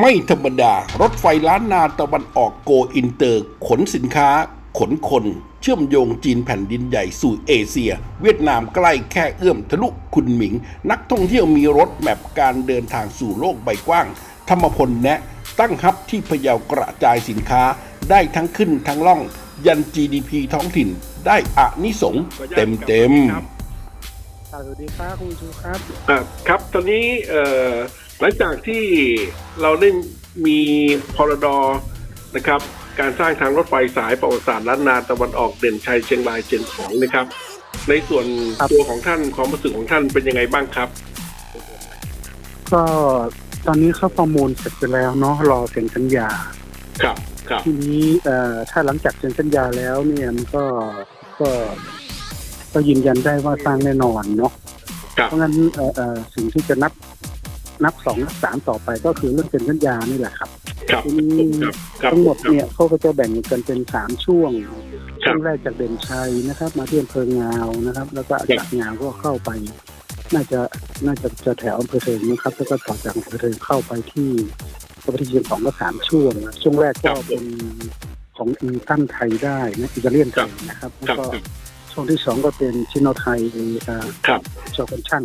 ไม่ธรรมดารถไฟล้านนาตะวันออกโกอินเตอร์ ขนสินค้า ขนคน เชื่อมโยงจีนแผ่นดินใหญ่สู่เอเชีย เวียดนามใกล้แค่เอื้อมทะลุคุณหมิง นักท่องเที่ยวมีรถแมพการเดินทางสู่โลกใบกว้าง ธรรมพลแนะตั้งฮับที่พะเยากระจายสินค้าได้ทั้งขึ้นทั้งล่อง ยัน GDP ท้องถิ่นได้อานิสงส์เต็มเต็มๆครับสวัสดีครับคุณชูครับอ่าครับ ตอนนี้เอ่อ หลังจากที่เราได้มีพรดนะครับ การสร้างทางรถไฟสายประวัติศาสตร์ล้านนาตะวันออกเด่นชัยเชียงรายเชียงของนะครับ ในส่วนครับตัวของท่านความรู้สึกของท่านเป็นยังไงบ้างครับ ก็ตอนนี้เขาประมูลเสร็จไปแล้วเนาะรอเซ็นสัญญา ครับครับทีนี้เอ่อถ้าหลังจากเซ็นสัญญาแล้วเนี่ยมันก็ก็ก็ยืนยันได้ว่าสร้างแน่นอนเนาะครับเพราะงั้นเอ่อเอ่อสิ่งที่จะนับ นับสองนับสามต่อไปก็คือเรื่องเซ็นสัญญานี่แหละครับครับทีนี้ครับครับทั้งหมดเนี่ยเขาก็จะแบ่งกันเป็นสามช่วงครัช่บวงแรกจากเด่นชัยนะครับ มาที่อำเภองาวนะครับ แล้วก็จากงาวก็เข้าไป น่าจะน่าจะจะแถวอำเภอเทิงนะครับแล้วก็ต่อจากอำเภอเทิงเข้าไปที่เข้าไปที่เชียงของก็สามช่วงนะช่วงแรกก็เป็นของอีตันไทยได้นะอิตาเลียนไทยนะครับคแล้รับวก็ช่วงที่สองก็เป็นชิโนไทยอ่าครับชอกันชั่น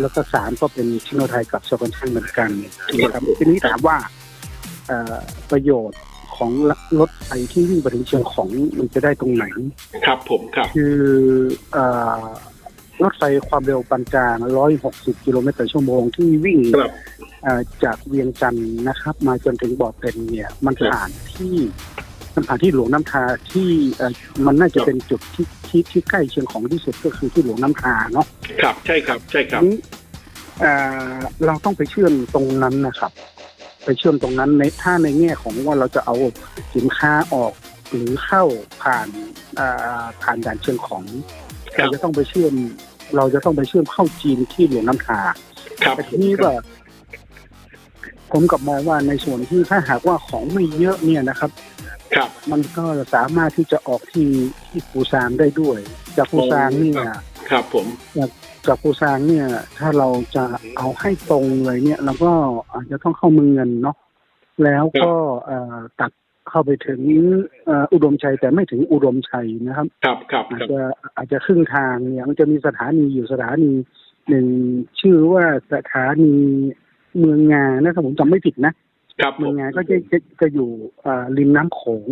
แล้วก็สามก็เป็นชิโนไทยกับชอกันชั่นเหมือนกันนะครับทีนี้ถามว่าเอ่อประโยชน์ของรถไฟที่วิ่งไปถึงเชียงของมันจะได้ตรงไหน ครับผมครับ คือเอ่อรถไฟความเร็วปานกลาง 160 กิโลเมตรต่อชั่วโมงที่วิ่งครับเอ่อจากเวียงจันทร์นะครับ มาจนถึงบ่อเต็นเนี่ย มันครับผ่านที่มันผ่านที่หลวงน้ำทาที่เอ่อมันน่าจะเป็นจุดที่ ที่ที่ใกล้เชียงของที่สุดก็คือที่หลวงน้ำทาเนาะครับ ใช่ครับใช่ครับทีนี้เอ่อเราต้องไปเชื่อมตรงนั้นนะครับ ไปเชื่อมตรงนั้นในถ้าในแง่ของว่าเราจะเอาสินค้าออกหรือเข้าผ่านเอ่อผ่านด่านเชียงของครับเราจะต้องไปเชื่อม เราจะต้องไปเชื่อมเข้าจีนที่หลวงน้ำทาครับแต่ทีนี้ว่าผมกลับมองว่าในส่วนที่ถ้าหากว่าของไม่เยอะเนี่ยนะครับ ครับมันก็สามารถที่จะออกที่ที่ปูซานได้ด้วย จากปูซานเนี่ยครับผมจากปูซานเนี่ย ถ้าเราจะเอาให้ตรงเลยเนี่ยเราก็อาจจะต้องเข้าเมืองเงินเนาะแล้วก็เอ่อตัดเข้าไปถึงเอ่ออุดมชัยแต่ไม่ถึงอุดมชัยนะครับ ครับครับอาจครับจะอาจจะครึ่งทางเนี่ยมันจะมีสถานีอยู่สถานีหนึ่งชื่อว่าสถานีเมืองงานะครับผมจำไม่ผิดนะ ครับผเมืองมงาก็จะจะจะอยู่อ่าริมน้ำโขง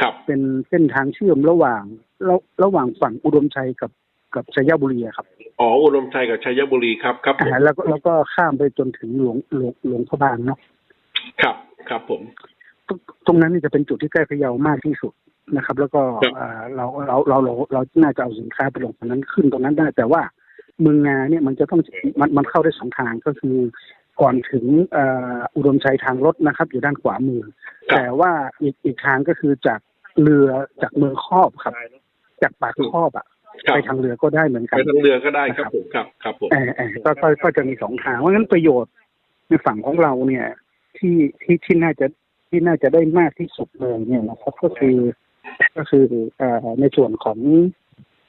ครับเป็นเส้นทางเชื่อมระหว่างระระหว่างฝั่งอุดมชัยกับกับชัยบุรีอะครับอ๋ออุดมชัยกับชัยบุรีครับครับผมอ่าแล้วก็แล้วก็ข้ามไปจนถึงหลวงหลวงหลวงพระบางเนาะครับครับผม ตรงตรงนั้นนี่จะเป็นจุดที่ใกล้พะเยามากที่สุดนะครับ แล้วก็ครับอ่าเราเราเราเราเราน่าจะเอาสินค้าไปลงตรงนั้นขึ้นตรงนั้นได้แต่ว่าเมืองงาเนี่ยมันจะต้องมันมันเข้าได้สองทางก็คือ ก่อนถึงเอ่ออุดมชัยทางรถนะครับ อยู่ด้านขวามือครับแต่ว่าอีกอีกทางก็คือจากเรือจากเมืองครอบครับ จากปากครอบอะครับไปทางเรือก็ได้เหมือนกัไปนทางเรือก็ได้ครับผมครับครับผมเออเออก็ก็ก็จะมีสองทางเพราะงั้นประโยชน์ในฝั่งของเราเนี่ย ที่ที่ที่น่าจะที่น่าจะได้มากที่สุดเลยเนี่ยนะครับก็คือก็คือเอ่อในส่วนของ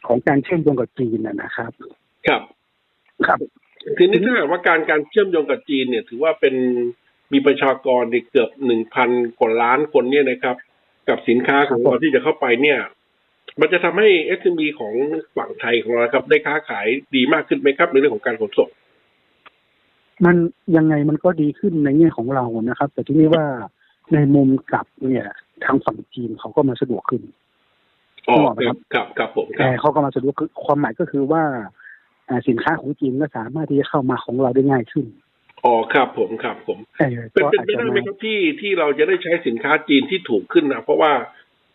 ของการเชื่อมโยงกับจีนนะนะครับ ครับ ครับ ทีนี้ถ้าหากว่าการการเชื่อมโยงกับจีนเนี่ย ถือว่าเป็นมีประชากรเนี่ยเกือบหนึ่งพันกว่าล้านคนเนี่ยนะครับ กับสินค้าของครับเราที่จะเข้าไปเนี่ย มันจะทำให้ SME ของฝั่งไทยของเราครับ ได้ค้าขายดีมากขึ้นไหมครับในเรื่องของการขนส่ง มันยังไงมันก็ดีขึ้นในแง่ของเรานะครับ แต่ที่นี่ว่าในมุมกลับเนี่ยทางฝั่งจีนเขาก็มาสะดวกขึ้นอ๋อครับครับครับผมคแต่รับเขาก็มาสะดวกคือความหมายก็คือว่าอ่า สินค้าของจีนก็สามารถที่จะเข้ามาของเราได้ง่ายขึ้นอ๋อครับผมครับผมเออเป็นก็เป็นอาจไปจะได้ไหมมาครับที่ที่เราจะได้ใช้สินค้าจีนที่ถูกขึ้นนะเพราะว่า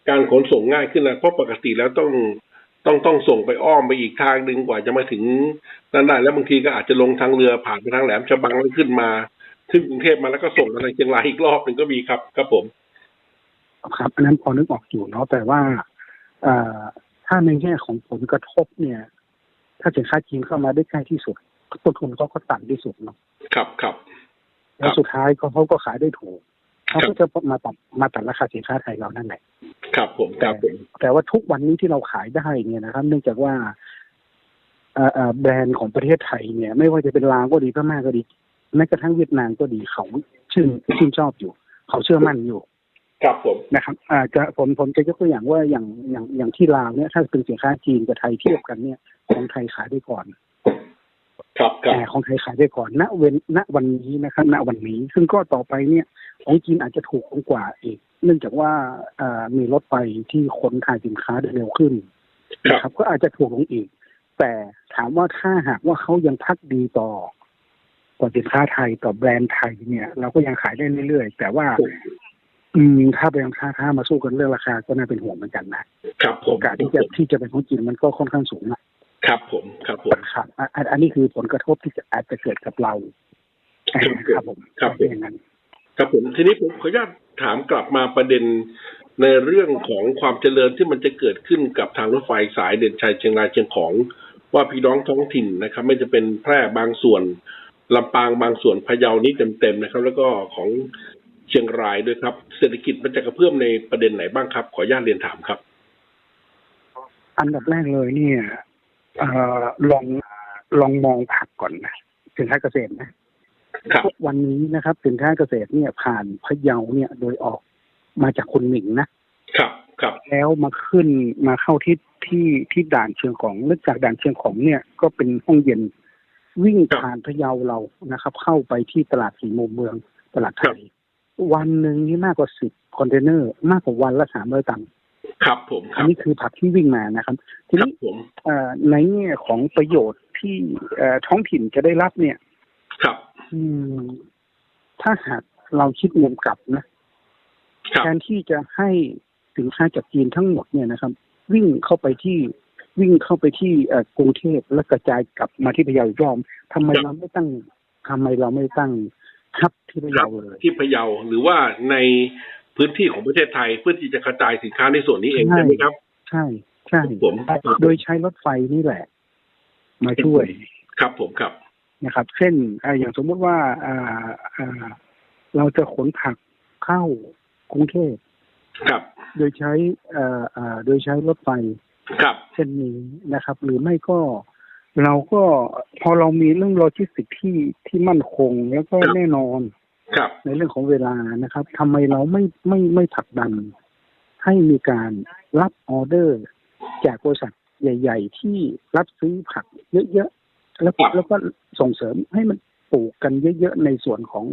การขนส่งง่ายขึ้นนะเพราะปกติแล้วต้องต้องต้องส่งไปอ้อมไปอีกทางหนึ่งกว่าจะมาถึงนั่นได้แล้วบางทีก็อาจจะลงทางเรือผ่านไปทางแหลมฉบังแล้วขึ้นมาขึ้นกรุงเทพมาแล้วก็ส่งมาทางเชียงรายอีกรอบหนึ่งก็มีครับครับผม ครับอันนั้นพอนึกออกอยู่เนาะแต่ว่าเอ่อถ้าในแง่ของผลกระทบเนี่ย ถ้าสินค้าจีนเข้ามาได้ใกล้ที่สุดต้นทุนเขาก็ต่ำที่สุดเนาะครับครับแล้วสุดท้ายก็เขาก็ขายได้ถูกครัเขาบก็จะมาตัดมาตัดราคาสินค้าไทยเรานั่นแหละครับผมครับผมแต่ว่าทุกวันนี้ที่เราขายได้เนี่ยนะครับ เนื่องจากว่าเอ่อเอ่อแบรนด์ของประเทศไทยเนี่ย ไม่ว่าจะเป็นลาวก็ดีพม่าก็ดีแม้กระทั่งเวียดนามก็ดีเขาชื่นชื่นชอบอยู่ เขาเชื่อมั่นอยู่ ครับผมนะครับอาจจะผมผมจะยกตัวอย่างว่าอย่างอย่างอย่างที่ลาวเนี่ยถ้าเป็นสินค้าจีนกับไทยเทียบกันเนี่ยของไทยขายได้ก่อน ครับครับแต่ของไทยขายได้ก่อนณเวนณวันนี้นะครับณวันนี้ ซึ่งก็ต่อไปเนี่ย ของจีนอาจจะถูกกว่าอีก เนื่องจากว่าเอ่อมีรถไฟที่ขนถ่ายสินค้าได้เร็วขึ้นครับนะครับก็อาจจะถูกลงอีก แต่ถามว่าถ้าหากว่าเขายังพักดีต่อต่อสินค้าไทยต่อแบรนด์ไทยเนี่ย เราก็ยังขายได้เรื่อยๆ แต่ว่า อืมถ้าแบรนด์ค้าค้ามาสู้กันเรื่องราคาก็น่าเป็นห่วงเหมือนกันนะครับผโอมกาสที่จะที่จะเป็นของจีนมันก็ค่อนข้างสูงนะครับผมครับผมครับอะอันอันนี้คือผลกระทบที่จะอาจจะเกิดกับเราครับผมครับผมเป็นอย่างนั้นครับผมทีนี้ผมขออนุญาตถามกลับมาประเด็นในเรื่องของความเจริญที่มันจะเกิดขึ้นกับทางรถไฟสายเด่นชัยเชียงรายเชียงของ ว่าพี่น้องท้องถิ่นนะครับ ไม่จะเป็นแพร่บางส่วนลำปางบางส่วนพะเยานี้เต็มๆนะครับ แล้วก็ของ เชียงรายด้วยครับ เศรษฐกิจมันจะกระเพื่อมในประเด็นไหนบ้างครับ ขออนุญาตเรียนถามครับ อันดับแรกเลยเนี่ยเอ่อลองลองมองผักก่อนนะสินค้าเกษตรนะครับทุกวันนี้นะครับ สินค้าเกษตรเนี่ยผ่านพะเยาเนี่ยโดยออกมาจากคนหมิงนะครับครับแล้วมาขึ้นมาเข้าที่ที่ที่ด่านเชียงของแล้วจากด่านเชียงของเนี่ยก็เป็นห้องเย็นวิ่งผ่านพะเยาเรานะครับ เข้าไปที่ตลาดสีมุมเมืองตลาดไทย วันหนึ่งนี่มากกว่าสิบคอนเทนเนอร์ มากกว่าวันละสามร้อยตันครับผมคอัรันบนี้คือผักที่วิ่งมานะครับ ทีครับนี้ผมเอ่อในแง่ของประโยชน์ที่เอ่อท้องถิ่นจะได้รับเนี่ย ครับ อืม ถ้าหากเราคิดมุมกลับนะครับแทนที่จะให้สินค้าจากจีนทั้งหมดเนี่ยนะครับ วิ่งเข้าไปที่วิ่งเข้าไปที่เอ่อกรุงเทพแล้วกระจายกลับมาที่พะเยาอีกรอบทำไมเราไม่ตั้งทำไมเราไม่ตั้ง ฮับที่พะครัเยาบเลยที่พะเยาหรือว่าในพื้นที่ของประเทศไทยเพื่อที่จะกระจายสินค้าในส่วนนี้เองใช่ใช่ไหมครับ ใช่ใช่ผมโดยใช้รถไฟนี่แหละ มาช่วย ครับผมครับนะครับ เช่นอ่าอย่างสมมุติว่าอ่าอ่าเราจะขนผักเข้ากรุงเทพครับ โดยใช้เอ่ออ่าโดยใช้รถไฟครับเช่นนี้นะครับ หรือไม่ก็ เราก็พอเรามีเรื่องโลจิสติกที่ที่มั่นคงแล้วก็แน่นอนครับในเรื่องของเวลานะครับทำไมเราไม่ไม่ไม่ผลักดัน ให้มีการรับออเดอร์ จากบริษัทใหญ่ ๆ ที่รับซื้อผักเยอะๆแล้วก็แล้วก็ส่งเสริมให้มันปลูกกันเยอะๆในส่วนของ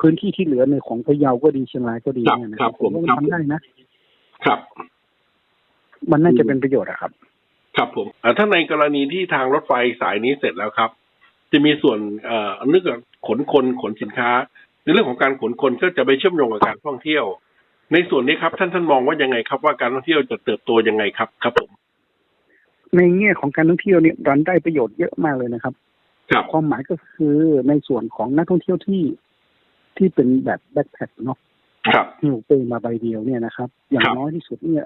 พื้นที่ที่เหลือในของพะเยาก็ดีเชียงรายก็ดีครับเนี่ยนะคครัรับบผมว่ามันครับทำได้นะครับ มันน่าจะเป็นประโยชน์อะครับ ครับผมอ่าถ้าในกรณีที่ทางรถไฟสายนี้เสร็จแล้วครับ จะมีส่วนเอ่อนึกถึงขนคนขนสินค้า ในเรื่องของการขนคนก็จะไปเชื่อมโยงกับการท่องเที่ยว ในส่วนนี้ครับ ท่านท่านมองว่ายังไงครับว่าการท่องเที่ยวจะเติบโตยังไงครับครับผม ในแง่ของการท่องเที่ยวเนี่ยรันได้ประโยชน์เยอะมากเลยนะครับครับความหมายก็คือในส่วนของนักท่องเที่ยวที่ที่เป็นแบบแบ็คแพคเนาะครับหิวเป้มาใบเดียวเนี่ยนะครับ อย่างครับน้อยที่สุดเนี่ย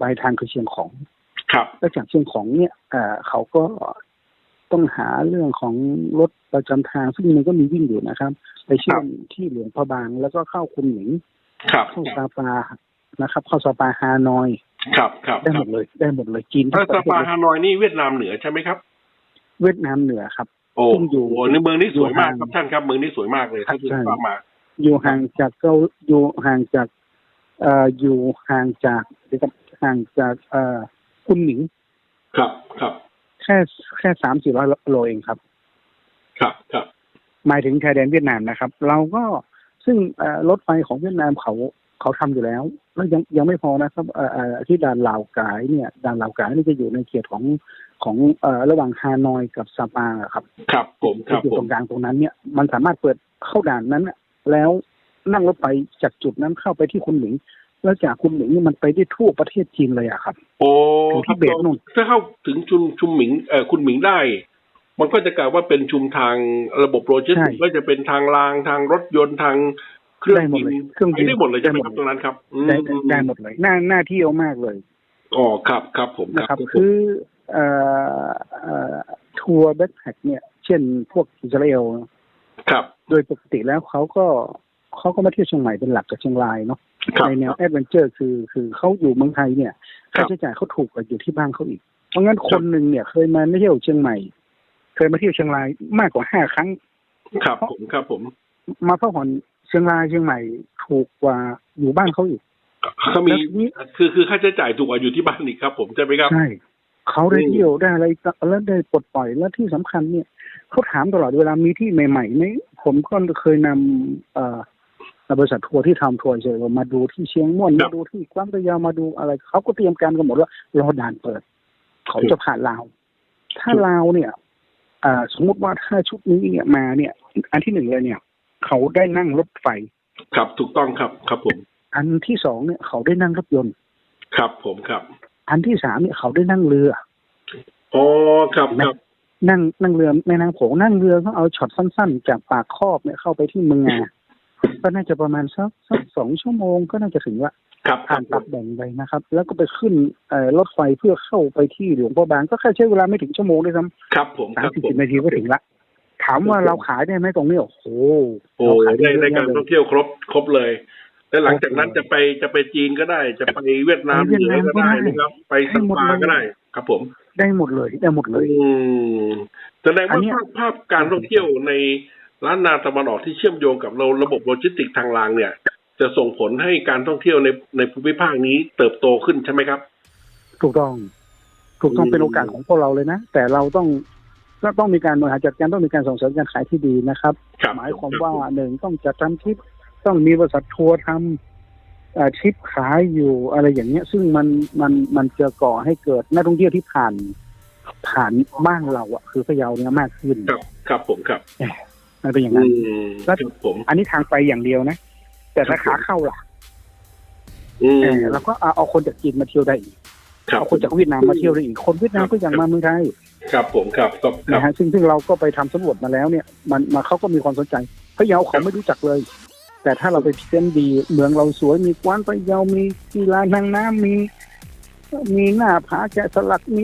ปลายทางคือเชียงของ ครับแล้วจากเชียงของเนี่ยเอ่อเขาก็ต้องหาเรื่องของรถประจำทางซึ่งมันก็มีวิ่งอยู่นะครับ ไปเชื่อมที่หลวงพระบางแล้วก็เข้าคุณหมิงครับเข้าซาปานะครับ เข้าซาปาฮานอย ครับครับได้หมดเลย ได้หมดเลยจีนทั้ถ้างปสระเทศปาเลยฮานอยนี่เวียดนามเหนือใช่ไหมครับ เวียดนามเหนือครับโอ้ซึ่งอยู่โหในเมืองนี้สวยมากอยู่คห่างรับท่านครับเมืองนี้สวยมากเลยท่านที่ใช่ฟังมาอยู่ห่างจากเกาอยู่ห่างจากเอ่ออยู่ห่างจากเดี๋ยวก่อนห่างจากเอ่อ คุณหมิง ครับครับ แค่แค่สามสี่ร้อยโลเองครับ ครับครับหมายถึงชายแดนเวียดนามนะครับ เราก็ซึ่งเอ่อรถไฟของเวียดนามเขาเขาทำอยู่แล้ว แล้วยังยังไม่พอนะครับเอ่อเอ่อที่ด่านลาวกายเนี่ยด่านลาวกายนี่จะอยู่ในเขตของของเอ่อระหว่างฮานอยกับซาปาครับ ครับผมคที่รับอยู่ผตรมงกลางตรงนั้นเนี่ยมันสามารถเปิดเข้าด่านนั้นน่ะแล้วนั่งรถไฟจากจุดนั้นเข้าไปที่คุณหมิง แล้วจากคุณหมิงนี่มันไปได้ทั่วประเทศจีนเลยอะครับ โอ้ถึงที่เบสนู่นถ้าเข้าถึงชุมชุมหมิงเอ่อคุณหมิงได้ มันก็จะกล่าวว่าเป็นชุมทางระบบโลจิสติกส์ก็จะเป็นทางรางทางรถยนต์ทางเครื่องได้หมดบินเลยเครื่องบินได้หมดเลยใช่ไหมได้หมดครับตรงนั้นครับอืมได้ได้ได้หมดเลยน่าน่าเที่ยวมากเลยอ๋อครับครับผมนะครับผมคือเอ่อเอ่อทัวร์แบ็คแพคเนี่ย เช่นพวกอิสราเอลครับ โดยปกติแล้วเขาก็เขาก็มาเที่ยวเชียงใหม่เป็นหลักกับเชียงรายเนาะครับ ในแนวแอดเวนเจอร์คือคือเขาอยู่เมืองไทยเนี่ยครัค่าบใช้จ่ายเขาถูกกว่าอยู่ที่บ้านเขาอีก เพราะงั้นคนหนึ่งเนี่ย เคยมาเที่ยวเชียงใหม่ เคยมาเที่ยวเชียงรายมากกว่าห้าครั้ง ครับผมครับผม มาพักผ่อนเชียงรายเชียงใหม่ถูกกว่าอยู่บ้านเขาอีกเขามีแล้วทีนี้คือคือค่าใช้จ่ายถูกกว่าอยู่ที่บ้านอีกครับ ผมใช่ไหมครับใช่เขาได้อืมเที่ยวได้อะไรแล้วได้ปลดปล่อยแล้วที่สำคัญเนี่ยเขาถามตลอดเวลามีที่ใหม่ๆไหมผมก็เคยนำเอ่อ บริษัททัวร์ที่ทำทัวร์เฉยๆมาดูที่เชียงม่วนมาดูที่กวางพะเยามาดูอะไรเขาก็เตรียมการกันหมดว่ารอด่านเปิด เขาจะผ่านลาว ถ้าลาวเนี่ยอ่าสมมุติว่าถ้าชุดนี้เนี่ยมาเนี่ย อันที่หนึ่งเลยเนี่ย เขาได้นั่งรถไฟ ครับถูกต้องครับครับผม อันที่สองเนี่ยเขาได้นั่งรถยนต์ ครับผมครับ อันที่สามเนี่ยเขาได้นั่งเรืออ๋อครับครับนั่งนั่งเรือแม่นางโขงนั่งเรือก็เอาช็อตสั้น ๆ จากปากคอบเนี่ยเข้าไปที่เมืองงา ก็น่าจะประมาณสักสักสองชั่วโมงก็น่าจะถึงละครับคผ่ารันบปรับแบ่งไปนะครับ แล้วก็ไปขึ้นเอ่อรถไฟเพื่อเข้าไปที่หลวงพ่อบางก็แค่ใช้เวลาไม่ถึงชั่วโมงด้วยซ้ำครับผมสาคมรับสิบผมนาทีก็ถึงละถามว่าเราขายได้ไหมตรงนี้โอ้โหโอ้เราขายได้ได้ได้เยการอะท่เลอยงเที่ยวครบครบเลย แล้วหลังจากนั้นครบเลยจะไปจะไปจีนก็ได้ จะไปเวียดนามไปเวียดนามก็ได้ก็ได้นะครับ ไปสัมปาก็ได้ ครับผม ได้หมดเลยได้หมดเลย อืมแสดงอันว่าเนี้ยภาพภาพการท่องเที่ยวใน ร้านนาตะวันออกที่เชื่อมโยงกับเราระบบโลจิสติกส์ทางรางเนี่ย จะส่งผลให้การท่องเที่ยวในในภูมิภาคนี้เติบโตขึ้นใช่ไหมครับ ถูกต้อง ถูกต้องอืมเป็นโอกาสของพวกเราเลยนะ แต่เราต้องก็ต้องมีการบริหารจัดการต้องมีการส่งเสริมการขายที่ดีนะครับครับหมายความว่าหนึ่งต้องจัดทำทริปต้องมีบริษัททัวร์ทำเอ่อทริปขายอยู่อะไรอย่างเงี้ย ซึ่งมันมันมันจะก่อให้เกิดนักท่องเที่ยวที่ผ่านผ่านบ้านเราอะคือพะเยาเนี่ยมากขึ้น ครับครับผมครับ มันเป็นอย่างอืนั้นมแล้วครับผมอันนี้ทางไปอย่างเดียวนะ แต่ถ้าครัขาบผมเข้าล่ะอืมเออเราก็เอาเอาคนจากจีนมาเที่ยวได้อีกครับเอาคนจากเวียดนามมาเที่ยวได้อีกคนเวียดนามก็ยังมาเมืองไทยครับผมครับครับครันะบฮะซึ่งซึ่งเราก็ไปทำสำรวจมาแล้วเนี่ย มันมาเขาก็มีความสนใจพะเยาเขาไม่รู้จักเลย แต่ถ้าเราไปเพ้นดี เมืองเราสวยมีกว้านพะเยามีกีฬานางน้ำมี มีหน้าผาแกะสลักมี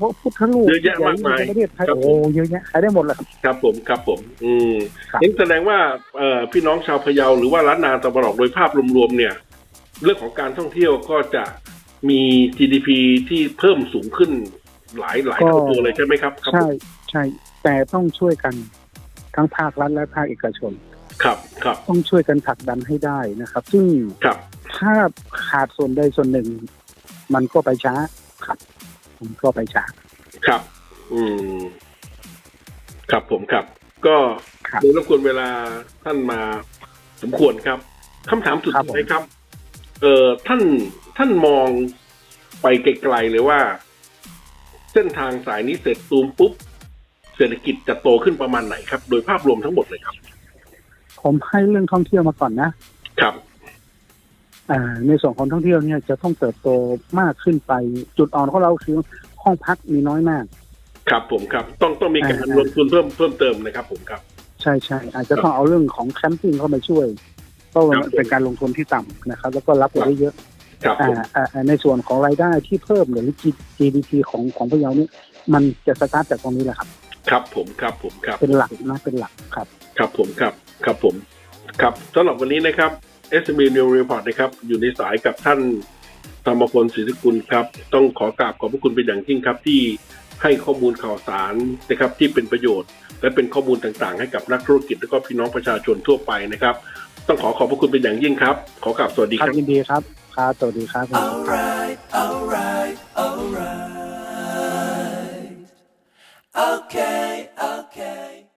พระพุทธรูปเยอะแยะมากมายในประเทศไทยครับผมโอ้เยอะแยะขายได้หมดเลยครับครับผมครับผม อืมครับนี่แสดงว่าเอ่อพี่น้องชาวพะเยาหรือว่าล้านนาตะวันออกโดยภาพรวมๆเนี่ย เรื่องของการท่องเที่ยวก็จะมี GDP ที่เพิ่มสูงขึ้นหลายหลายเท่าตัวเลยใช่ไหมครับครับใช่ใช่แต่ต้องช่วยกันทั้งภาครัฐและภาคเอกชน ครับครับต้องช่วยกันผลักดันให้ได้นะครับ ซึ่งครับถ้าขาดส่วนใดส่วนหนึ่ง มันก็ไปช้าครับมันก็ไปช้าครับ อืม ครับผมครับ ก็ครับโดยรบกวนเวลาท่านมาสมควรครับคำถามสุดครับผมท้ายครับ เอ่อท่านท่านมองไปไกลๆเลยว่า เส้นทางสายนี้เสร็จตูมปุ๊บ เศรษฐกิจจะโตขึ้นประมาณไหนครับ โดยภาพรวมทั้งหมดเลยครับ ผมให้เรื่องท่องเที่ยวมาก่อนนะครับอ่า ในส่วนของท่องเที่ยวเนี่ยจะต้องเติบโตมากขึ้นไป จุดอ่อนของเราคือห้องพักมีน้อยมาก ครับผมครับ ต้องต้องมีการอ่าลงทุนเพิ่มเพิ่มเติมนะครับผมครับ ใช่ใช่อาจจะต้องเอาเรื่องของแคมปิ้งเข้ามาช่วยเพราะว่าครับมันเป็นการลงทุนที่ต่ำนะครับ แล้วก็รับไปได้เยอะครับผอ่ามอ่าอ่าในส่วนของรายได้ที่เพิ่มหรือ GDP ของของพะเยาเนี่ยมันจะสตาร์ทจากตรงนี้แหละครับ ครับผมครับผมครับ เป็นหลักนะเป็นหลักครับ ครับผมครับ ครับผม ครับสำหรับวันนี้นะครับ SME New Report นะครับ อยู่ในสายกับท่านธรรมพลศรีสกุลครับ ต้องขอกราบขอบพระคุณเป็นอย่างยิ่งครับ ที่ให้ข้อมูลข่าวสารนะครับที่เป็นประโยชน์ และเป็นข้อมูลต่างๆ ให้กับนักธุรกิจและก็พี่น้องประชาชนทั่วไปนะครับ ต้องขอขอบพระคุณเป็นอย่างยิ่งครับ ขอกราบสวัสดีคครับรับยินดีครับครับสวัสดีครับ Alright, alright, alright. Okay.